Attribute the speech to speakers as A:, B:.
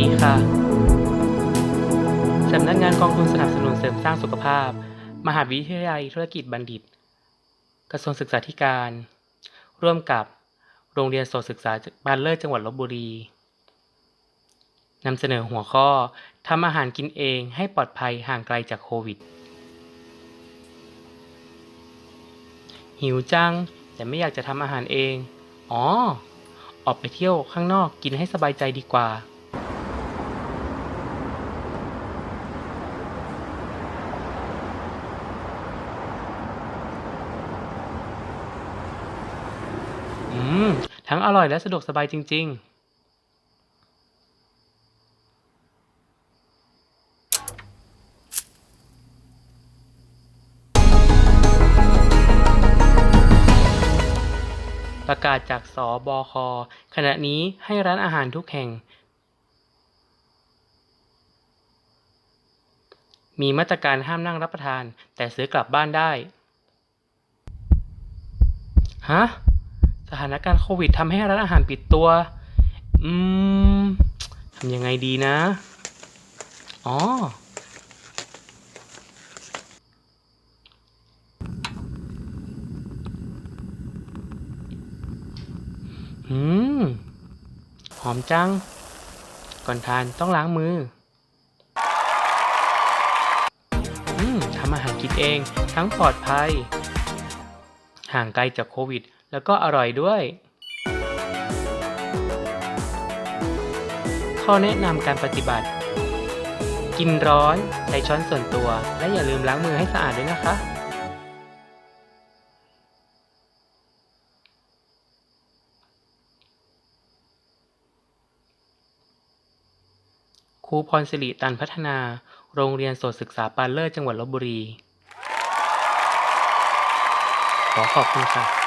A: ดีค่ะ สำนักงานกองทุนสนับสนุนเสริมสร้างสุขภาพ มหาวิทยาลัยธุรกิจบัณฑิต กระทรวงศึกษาธิการ ร่วมกับโรงเรียนโสศึกษาบานเลิศจังหวัดลบบุรีนำเสนอหัวข้อทำอาหารกินเองให้ปลอดภัยห่างไกลจากโควิด หิวจัง แต่ไม่อยากจะทำอาหารเอง อ๋อ ออกไปเที่ยวข้างนอกกินให้สบายใจดีกว่า อืม ทั้งอร่อยและสะดวกสบายจริง ๆประกาศจากสบค ขณะนี้ให้ร้านอาหารทุกแห่ง มีมาตรการห้ามนั่งรับประทาน แต่ซื้อกลับบ้านได้ ฮะ สถานการณ์โควิดทำให้ร้านอาหารปิดตัว อืมทำยังไงดีนะ อ๋อ อืม หอมจัง ก่อนทานต้องล้างมือ อืมทำอาหารกินเอง ทั้งปลอดภัย ห่างไกลจากโควิด แล้วก็อร่อยด้วย ข้อแนะนำการปฏิบัติ กินร้อนใช้ช้อนส่วนตัว และอย่าลืมล้างมือให้สะอาดด้วยนะคะ ครูพรสิริตันพัฒนา โรงเรียนโสตศึกษาปานเลิศจังหวัดลบบุรีขอขอบคุณค่ะ